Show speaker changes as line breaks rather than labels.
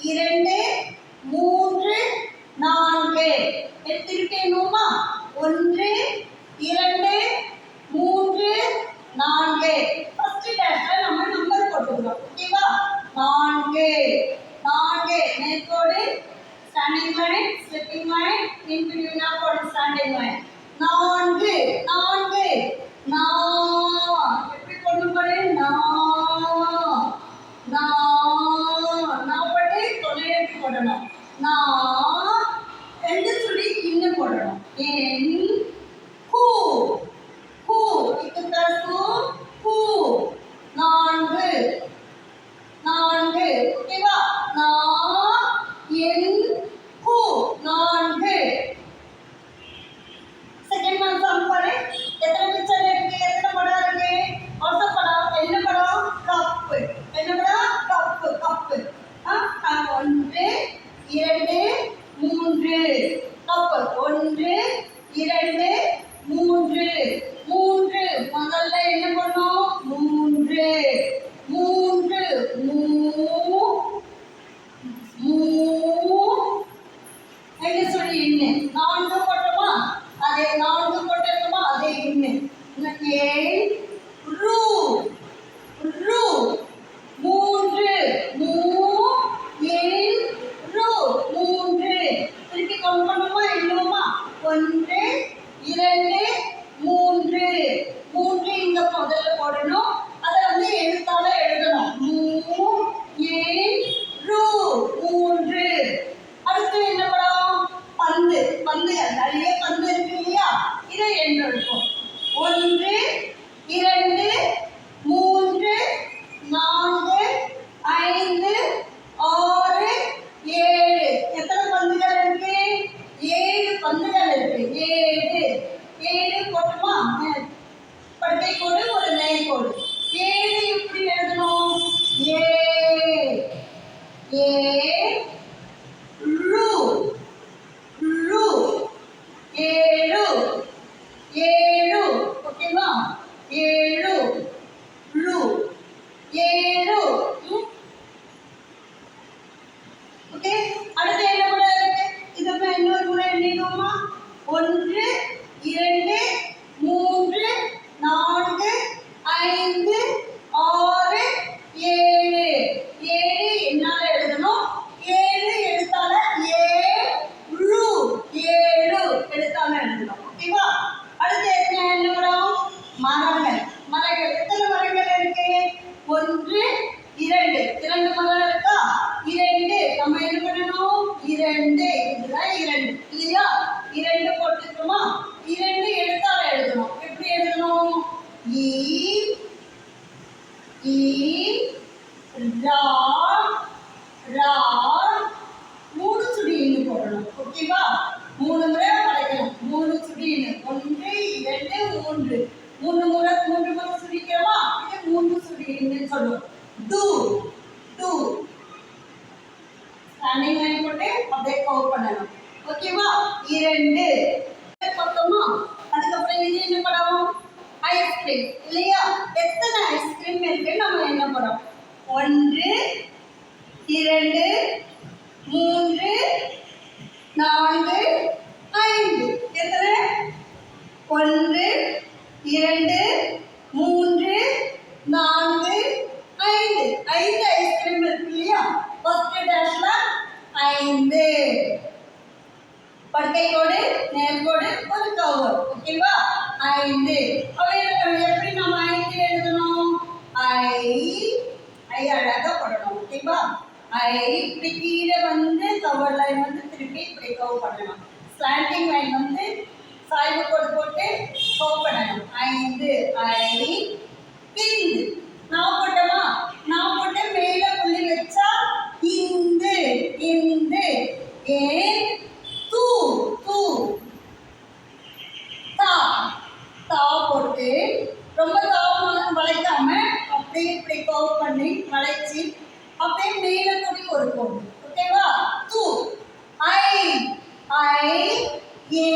இரண்டு மூன்று நான்கு. எடுத்துக்கிட்டேனுமா ஒன்று இரண்டு மூன்று நான்கு. ஃபர்ஸ்ட் டேஷ்ல நம்ம நம்பர் போட்டுக்கிறோம். ஓகேவா? நான்கு நான்கு. நேர்கோடு ஸ்டாண்டிங் லைன் ஸ்லிப்பிங் லைன் இன்பிடியூனா தொலைஎழுத்து போடணும் நான் என்று சொல்லி இன்னும் போடணும் என் ஹூ ஹூ இது பிளஸ் ஹூ ஹூ நான்கு நான்கு ஓகேவா நான் என் ஹூ நான்கு செகண்ட் ஒன் சாங் பாரு எத்தனை பிக்சர் இருக்கு எத்தனை படம் இருக்கு ஒத்த படம் என்ன படம் கப்பு என்ன படம் கப்பு கப்பு ஆ ஒன்று இரண்டு மூன்று கப்பு ஒன்று இரண்டு மூன்று மூன்று முதல்ல என்ன பண்ணோம் மூன்று மூன்று மூ மூ எங்க சொல்லி இன்னு நான்கு போட்டோமா அதே நான்கு போட்டிருக்கோமா அதே இன்னு இன்னும் ஏழ் ரூ ரூ மூன்று மூ ஏழ் ரூ மூன்று திருப்பி கவுண்ட் பண்ணுமா இல்லையுமா ஒன்று இரண்டு மூன்று மூன்று இங்க முதல்ல போடணும். அதை வந்து எழுத்தால எழுதணும். மூ ஏழ் ரூ மூன்று. அடுத்து என்ன படம்? பந்து. பந்து நிறைய பந்து இருக்கு இல்லையா இதை எண்ணு இருக்கும் ஒன்று இரண்டு மூன்று நான்கு ஐந்து ஆறு ஏழு எத்தனை பந்துகள் இருக்கு ஏழு பந்துகள் இருக்கு ஏழு ஏழு போட்டுமா படுக்கை கோடு ஒரு நேர் கோடு ஏழு எப்படி எழுதணும் ஏ ஏ ரு ரு ஏழு ஏழு ஓகேவா ஏழு ரு ஏழு ம்? ஓகே அடுத்து என்ன கூட இருக்கு இதுக்கு இன்னொரு கூட எண்ணிடுவோமா ஒன்று இரண்டு மூன்று நான்கு ஐந்து ஆறு ஏழு ஏழு என்னால எழுதணும் ஏழு எழுத்தால ஏழு ஏழு எழுத்தால எழுதணும் ஓகேவா அடுத்து என்ன என்ன படம் மரங்கள் மரங்கள் எத்தனை மரங்கள் இருக்கு ஒன்று இரண்டு இரண்டு மரம் இருக்கா இரண்டு நம்ம என்ன பண்ணணும் இரண்டு இதுதான் இரண்டு இல்லையா இரண்டு போட்டுருக்கோமா இரண்டு எழுத்தால எழுதணும் எப்படி எழுதணும் ஈ ஈ ரா ரா மூணு சுடின்னு போடணும். ஓகேவா மூணு முறை படைக்கணும் மூணு சுடின்னு ஒன்று இரண்டு மூன்று. மூணு முறை மூன்று முறை சுடிக்கிறோமா இது மூன்று சுடின்னு இன்னும் சொல்லுவோம் டூ டூ ஸ்டாண்டிங் லைன் போட்டு அப்படியே கவர் பண்ணணும். ஓகேவா இரண்டு. பக்கமா? அதுக்கப்புறம் இது என்ன படம்? ஐஸ்கிரீம் இல்லையா? எத்தனை ஐஸ்கிரீம் இருக்கு நம்ம என்ன படம் ஒன்று இரண்டு மூன்று நான்கு ஐந்து. எத்தனை? ஒன்று இரண்டு மூன்று நான்கு ஐந்து. ஐந்து ஐஸ்கிரீம் இருக்கு இல்லையா? ஃபர்ஸ்ட் டேஷ்ல ஐந்து. படுக்கை கோடு நேர்கோடு ஒரு கவர் ஓகேவா ஐந்து. ஐ இப்படி கீழே வந்து கவர் லைன் வந்து திருப்பி இப்படி கவர் பண்ணணும். ஸ்லாண்டிங் லைன் வந்து சாய்வு கோடு போட்டு கவர் பண்ணணும். ஐந்து ஐ பிந்து. நான் போட்டோமா? நான் போட்டு மேல புள்ளி வச்சா இந்து இந்து ஏ தூ தூ. தா. தா போட்டு ரொம்ப தாவமாக வளைக்காம அப்படியே இப்படி கவர் பண்ணி வளைச்சி அப்படியே மேல கூடி கொடுப்போம் ஓகேவா தூ ஐ ஐ ஏ